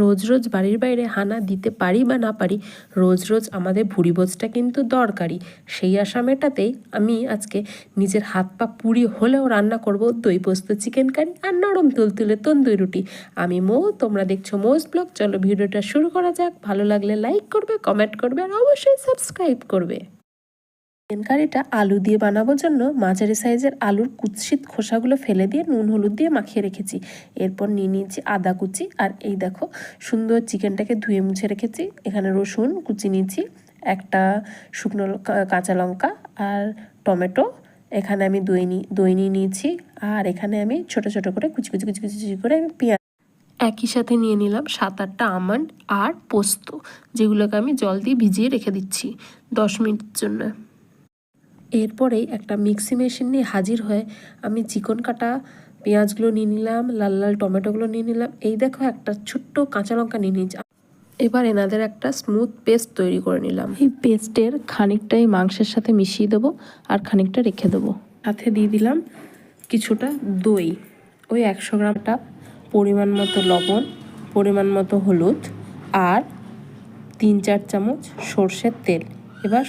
রোজ রোজ বাড়ির বাইরে হানা দিতে পারি বা না পারি, রোজ রোজ আমাদের ভুড়ি ভোজটা কিন্তু দরকারি। সেই আশা মেটাতেই আমি আজকে নিজের হাত পা পুড়ি হলেও রান্না করব দই পোস্ত চিকেন কারি আর নরম তুলতুলে তন্দুরি রুটি। আমি মো, তোমরা দেখছ মোজ ব্লগ। চলো ভিডিওটা শুরু করা যাক। ভালো লাগলে লাইক করবে কমেন্ট করবে আর অবশ্যই সাবস্ক্রাইব করবে। চিকেন কারিটা আলু দিয়ে বানানোর জন্য মাঝারি সাইজের আলুর কুৎসিত খোসাগুলো ফেলে দিয়ে নুন, হলুদ দিয়ে মাখিয়ে রেখেছি। এরপর নিয়ে নিয়েছি আদা কুচি। আর এই দেখো, সুন্দর চিকেনটাকে ধুয়ে মুছে রেখেছি। এখানে রসুন কুচি নিয়েছি, একটা শুকনো কাঁচা লঙ্কা আর টমেটো। এখানে আমি দই নি, দই নিয়ে নিয়েছি। আর এখানে আমি ছোট ছোট করে কুচি কুচি কুচি কুচি কুচি করে আমি পেঁয়াজ। একই সাথে নিয়ে নিলাম সাত, আটটা আমন্ড আর পোস্ত, যেগুলোকে আমি জল দিয়ে ভিজিয়ে রেখে দিচ্ছি দশ মিনিটের জন্য। এরপরেই একটা মিক্সি মেশিন নিয়ে হাজির হয়ে আমি চিকন কাটা পেঁয়াজগুলো নিয়ে নিলাম লাল লাল টমেটোগুলো নিয়ে নিলাম। এই দেখো একটা ছোট্ট কাঁচা লঙ্কা নিয়ে নিয়েছি। এবার এনাদের একটা স্মুথ পেস্ট তৈরি করে নিলাম। এই পেস্টের খানিকটাই মাংসের সাথে মিশিয়ে দেবো আর খানিকটা রেখে দেবো। সাথে দিয়ে দিলাম কিছুটা দই। ওই একশো গ্রামটা পরিমাণ মতো লবণ পরিমাণ মতো হলুদ আর তিন চার চামচ সর্ষের তেল। এবার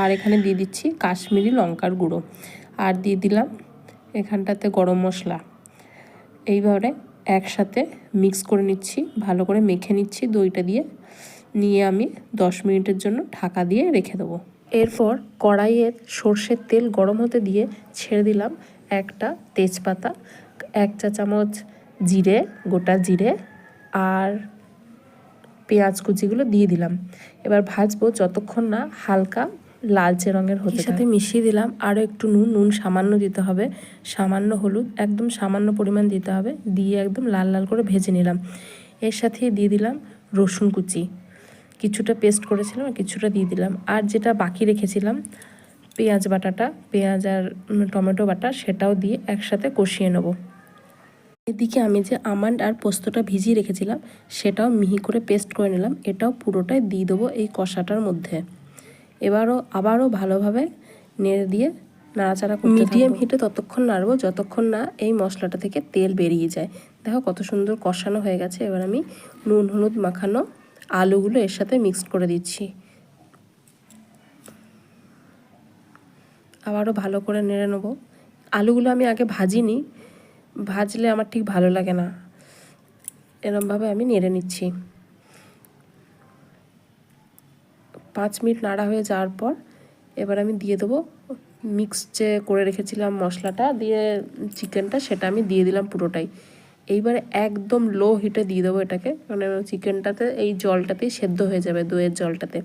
আর এখানে দিয়ে দিচ্ছি কাশ্মীরি লঙ্কার গুঁড়ো। আর দিয়ে দিলাম এখানটাতে গরম মশলা। এইভাবে একসাথে মিক্স করে নিচ্ছি, ভালো করে মেখে নিচ্ছি দইটা দিয়ে। নিয়ে আমি দশ মিনিটের জন্য ঢাকা দিয়ে রেখে দেবো। এরপর কড়াইয়ের সর্ষের তেল গরম হতে দিয়ে ছেড়ে দিলাম একটা তেজপাতা, এক চা চামচ জিরে, গোটা জিরে আর পেঁয়াজ কুচিগুলো দিয়ে দিলাম। এবার ভাজবো যতক্ষণ না হালকা লালচে রঙের হতে সাথে মিশিয়ে দিলাম আরও একটু নুন নুন সামান্য দিতে হবে। সামান্য হলুদ একদম সামান্য পরিমাণ দিতে হবে। দিয়ে একদম লাল লাল করে ভেজে নিলাম। এর সাথে দিয়ে দিলাম রসুন কুচি। কিছুটা পেস্ট করেছিলাম আর কিছুটা দিয়ে দিলাম। আর যেটা বাকি রেখেছিলাম পেঁয়াজ বাটাটা পেঁয়াজ আর টমেটো বাটা সেটাও দিয়ে একসাথে কষিয়ে নেব। এদিকে আমি যে আমান্ড আর পোস্তটা ভিজিয়ে রেখেছিলাম সেটাও মিহি করে পেস্ট করে নিলাম। এটাও পুরোটাই দিয়ে দেবো এই কষাটার মধ্যে। এবারও আবারও ভালোভাবে নেড়ে দিয়ে নাড়াচাড়া মিডিয়াম হিটে ততক্ষণ নাড়বো, যতক্ষণ না এই মশলাটা থেকে তেল বেরিয়ে যায়। দেখো কত সুন্দর কষানো হয়ে গেছে। এবার আমি নুন, হলুদ মাখানো আলুগুলো এর সাথে মিক্সড করে দিচ্ছি। আবারও ভালো করে নেড়ে নেব। আলুগুলো আমি আগে ভাজিনি। ভাজলে আমার ঠিক ভালো লাগে না। এরমভাবে আমি নেড়ে নিচ্ছি। পাঁচ মিনিট নাড়া হয়ে যাওয়ার পর এবার আমি দিয়ে দেবো মিক্স যে করে রেখেছিলাম মশলাটা, দিয়ে চিকেনটা সেটা আমি দিয়ে দিলাম পুরোটাই। এইবারে একদম লো হিটে দিয়ে দেবো এটাকে মানে চিকেনটাতে এই জলটাতেই সেদ্ধ হয়ে যাবে, দইয়ের জলটাতে।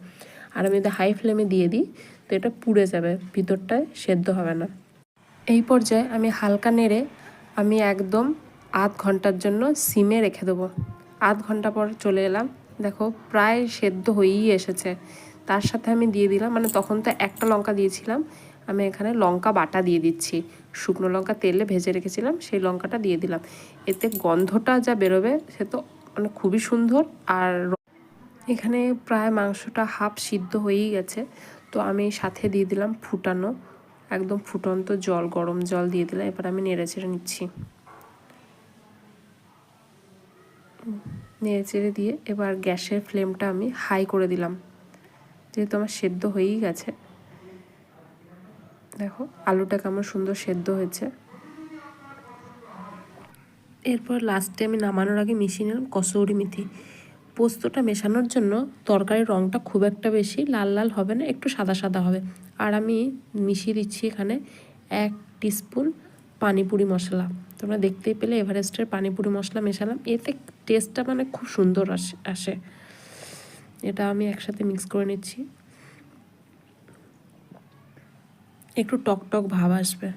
আর আমি যদি হাই ফ্লেমে দিয়ে দিই, তো এটা পুড়ে যাবে, ভিতরটায় সেদ্ধ হবে না। এই পর্যায়ে আমি হালকা নেড়ে আমি একদম আধ ঘণ্টার জন্য সিমে রেখে দেবো। আধ ঘণ্টা পর চলে এলাম, দেখো প্রায় সেদ্ধ হয়েই এসেছে। তার সাথে আমি দিয়ে দিলাম। মানে তখন তো একটা লঙ্কা দিয়েছিলাম। আমি এখানে লঙ্কা বাটা দিয়ে দিচ্ছি। শুকনো লঙ্কা তেলে ভেজে রেখেছিলাম, সেই লঙ্কাটা দিয়ে দিলাম। এতে গন্ধটা যা বেরোবে, সে তো মানে খুবই সুন্দর। আর এখানে প্রায় মাংসটা হাফ সিদ্ধ হয়েই গেছে। তো আমি সাথে দিয়ে দিলাম ফুটানো, একদম ফুটন্ত জল, গরম জল দিয়ে দিলাম। এবার আমি নেড়ে চেড়ে নিচ্ছি। নেড়ে চেড়ে দিয়ে এবার গ্যাসের ফ্লেমটা আমি হাই করে দিলাম। যেহেতু আমার সেদ্ধ হয়েই গেছে। দেখো, আলুটা কেমন সুন্দর সেদ্ধ হয়েছে। এরপর লাস্টে আমি নামানোর আগে মিশিয়ে নিলাম কসৌরি মেথি। পোস্তটা মেশানোর জন্য তরকারির রঙটা খুব একটা বেশি লাল লাল হবে না, একটু সাদা সাদা হবে। আর আমি মিশিয়ে দিচ্ছি এখানে এক টিস্পুন পানিপুরি মশলা। তোমরা দেখতেই পেলে এভারেস্টের পানিপুরি মশলা মেশালাম, এতে টেস্টটা মানে খুব সুন্দর আসে আসে। এটা আমি একসাথে মিক্স করে নিচ্ছি। একটু টক টক ভাব আসবে।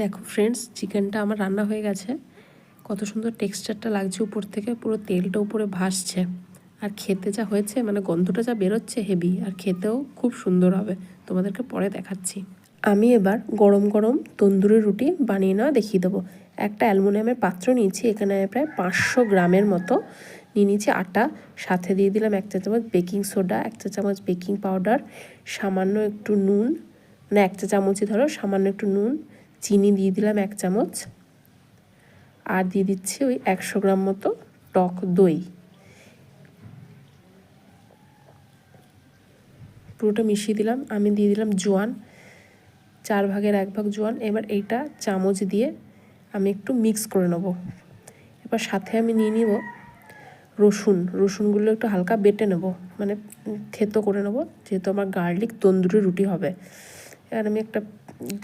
দেখো ফ্রেন্ডস চিকেনটা আমার রান্না হয়ে গেছে। কত সুন্দর টেক্সচারটা লাগছে উপর থেকে, পুরো তেলটা উপরে ভাসছে। আর খেতে যা হয়েছে মানে গন্ধটা যা বেরোচ্ছে হেভি আর খেতেও খুব সুন্দর হবে। তোমাদেরকে পরে দেখাচ্ছি। আমি এবার গরম গরম তন্দুরি রুটি বানিয়ে নেওয়া দেখিয়ে দেবো। একটা অ্যালুমিনিয়ামের পাত্র নিয়েছি, এখানে প্রায় পাঁচশো গ্রামের মতো। নিয়ে নিয়েছি আটা, সাথে দিয়ে দিলাম এক চা চামচ বেকিং সোডা, এক চা চামচ বেকিং পাউডার, সামান্য একটু নুন মানে এক চা চামচই ধরো, সামান্য একটু নুন, চিনি দিয়ে দিলাম এক চামচ। আর দিয়ে দিচ্ছি ওই একশো গ্রাম মতো টক দই। পুরোটা মিশিয়ে দিলাম, আমি দিয়ে দিলাম জোয়ান। চার ভাগের এক ভাগ জোয়ান, এবার এইটা চামচ দিয়ে আমি একটু মিক্স করে নেব। এবার সাথে আমি নিয়ে নিব রসুন। রসুনগুলো একটু হালকা বেটে নেব মানে থেতো করে নেব, যেহেতু আমার গার্লিক তন্দুরি রুটি হবে। এবার আমি একটা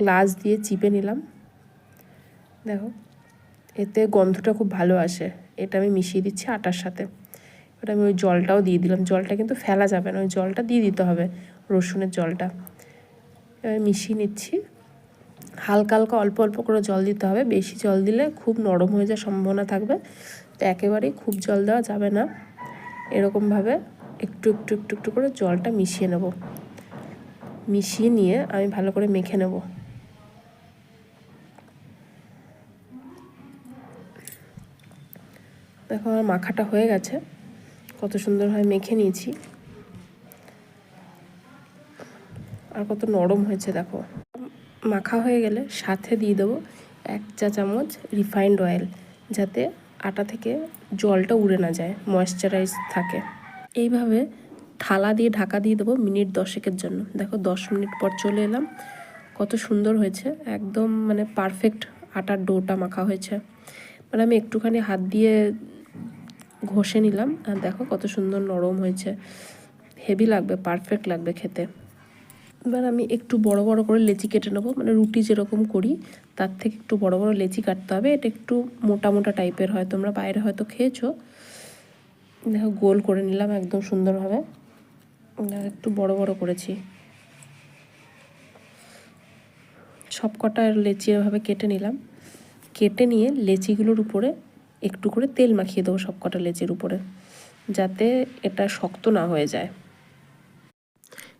গ্লাস দিয়ে চিপে নিলাম। দেখো, এতে গন্ধটা খুব ভালো আসে। এটা আমি মিশিয়ে দিচ্ছি আটার সাথে। এবার আমি ওই জলটাও দিয়ে দিলাম। জলটা কিন্তু ফেলা যাবে না, ওই জলটা দিয়ে দিতে হবে রসুনের জলটা। মিশিয়ে নিচ্ছি। হালকা হালকা অল্প অল্প করে জল দিতে হবে। বেশি জল দিলে খুব নরম হয়ে যাওয়ার সম্ভাবনা থাকবে। তো একেবারেই খুব জল দেওয়া যাবে না। এরকমভাবে একটু একটু একটু একটু করে জলটা মিশিয়ে নেব। মিশিয়ে নিয়ে আমি ভালো করে মেখে নেব। দেখো আমার মাখাটা হয়ে গেছে। কত সুন্দরভাবে মেখে নিয়েছি। আর কত নরম হয়েছে, দেখো। মাখা হয়ে গেলে সাথে দিয়ে দেবো এক চা চামচ রিফাইন্ড অয়েল যাতে আটা থেকে জলটা উড়ে না যায় ময়েশ্চারাইজ থাকে। এইভাবে থালা দিয়ে ঢাকা দিয়ে দেবো মিনিট দশেকের জন্য। দেখো, দশ মিনিট পর চলে এলাম। কত সুন্দর হয়েছে, একদম মানে পারফেক্ট আটার ডোটা মাখা হয়েছে। মানে আমি একটুখানি হাত দিয়ে ঘষে নিলাম, আর দেখো কত সুন্দর নরম হয়েছে। হেভি লাগবে পারফেক্ট লাগবে খেতে। এবার আমি একটু বড় বড় করে লেচি কেটে নেব মানে রুটি যেরকম করি, তার থেকে একটু বড় বড় লেচি কাটতে হবে। এটা একটু মোটা মোটা টাইপের হয়, তোমরা বাইরে হয়তো খেয়েছো। দেখো, গোল করে নিলাম, একদম সুন্দরভাবে একটু বড় বড় করেছি। সব কটা লেচি এভাবে কেটে নিলাম। কেটে নিয়ে লেচিগুলোর উপরে একটু করে তেল মাখিয়ে দেবো সব কটা লেচির উপরে, যাতে এটা শক্ত না হয়ে যায়।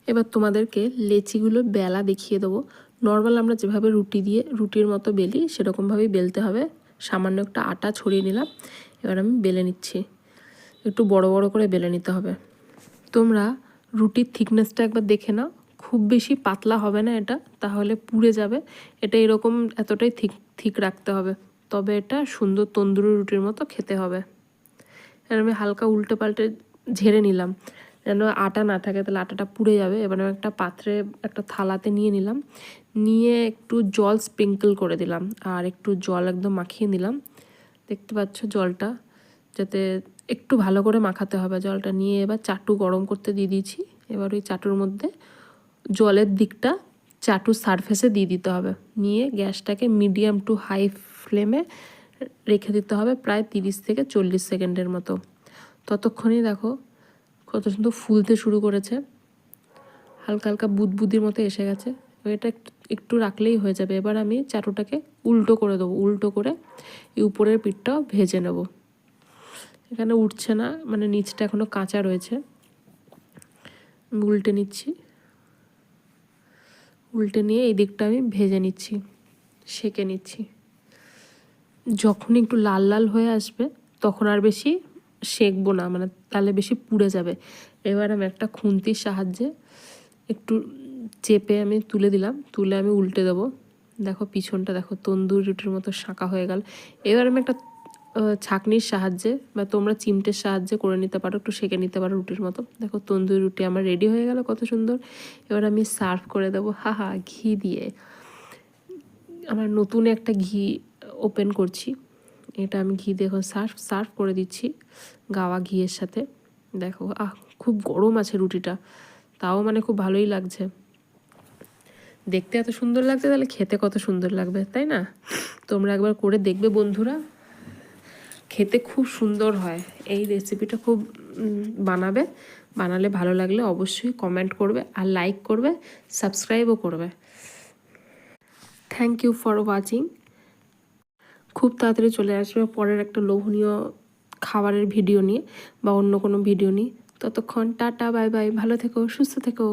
এবার তোমাদেরকে লেচিগুলো বেলা দেখিয়ে দেবো। নর্মাল আমরা যেভাবে রুটি দিয়ে, রুটির মতো বেলি, সেরকমভাবেই বেলতে হবে। সামান্য একটা আটা ছড়িয়ে নিলাম। এবার আমি বেলে নিচ্ছি। একটু বড় বড় করে বেলে নিতে হবে। তোমরা রুটির থিকনেসটা একবার দেখে নাও। খুব বেশি পাতলা হবে না এটা, তাহলে পুড়ে যাবে। এটা এরকম এতটাই থিক থিক রাখতে হবে। তবে এটা সুন্দর তন্দুরি রুটির মতো খেতে হবে। এবার আমি হালকা উল্টে পাল্টে ঝেড়ে নিলাম। যেন আটা না থাকে, তাহলে আটাটা পুড়ে যাবে। এবার আমি একটা পাত্রে একটা থালাতে নিয়ে নিলাম। নিয়ে একটু জল স্প্রিঙ্কল করে দিলাম আর একটু জল একদম মাখিয়ে নিলাম। দেখতে পাচ্ছ জলটা যাতে একটু ভালো করে মাখাতে হবে। জলটা নিয়ে এবার চাটু গরম করতে দিয়ে দিয়েছি। এবার ওই চাটুর মধ্যে জলের দিকটা চাটু সারফেসে দিয়ে দিতে হবে। নিয়ে গ্যাসটাকে মিডিয়াম টু হাই ফ্লেমে রেখে দিতে হবে প্রায় তিরিশ থেকে চল্লিশ সেকেন্ডের মতো। ততক্ষণই দেখো কত সুন্দর ফুলতে শুরু করেছে। হালকা হালকা বুদবুদির মতো এসে গেছে। এটা একটু রাখলেই হয়ে যাবে। এবার আমি চাটুটাকে উল্টো করে দেবো। উল্টো করে এই উপরের পিঠটাও ভেজে নেব। এখানে উঠছে না মানে নিচটা এখনও কাঁচা রয়েছে। আমি উল্টে নিচ্ছি। উল্টে নিয়ে এই দিকটা আমি ভেজে নিচ্ছি, সেকে নিচ্ছি। যখন একটু লাল লাল হয়ে আসবে, তখন আর বেশি সেঁকবো না। মানে তাহলে বেশি পুড়ে যাবে। এবার আমি একটা খুন্তির সাহায্যে একটু চেপে আমি তুলে দিলাম। তুলে আমি উল্টে দেবো। দেখো পিছনটা দেখো, তন্দুর রুটির মতো শাঁকা হয়ে গেল। এবার আমি একটা ছাকনির সাহায্যে বা তোমরা চিমটের সাহায্যে করে নিতে পারো, একটু সেঁকে নিতে পারো রুটির মতো। দেখো তন্দুরি রুটি আমার রেডি হয়ে গেল, কত সুন্দর। এবার আমি সার্ভ করে দেবো, হা হা, ঘি দিয়ে। আমার নতুন একটা ঘি ওপেন করছি। এটা আমি ঘি দেখো সার্ভ সার্ভ করে দিচ্ছি গাওয়া ঘিয়ের সাথে। দেখো, আহ, খুব গরম আছে রুটিটা, তাও মানে খুব ভালোই লাগছে। দেখতে এত সুন্দর লাগছে, তাহলে খেতে কত সুন্দর লাগবে, তাই না? তোমরা একবার করে দেখবে বন্ধুরা। খেতে খুব সুন্দর হয়, এই রেসিপিটা খুব বানাবে। বানালে ভালো লাগলে অবশ্যই কমেন্ট করবে আর লাইক করবে সাবস্ক্রাইবও করবে। থ্যাংক ইউ ফর ওয়াচিং খুব তাড়াতাড়ি চলে আসবে পরের একটা লোভনীয় খাবারের ভিডিও নিয়ে বা অন্য কোনো ভিডিও নিয়ে। ততক্ষণ টাটা, বাই বাই, ভালো থেকো, সুস্থ থেকো।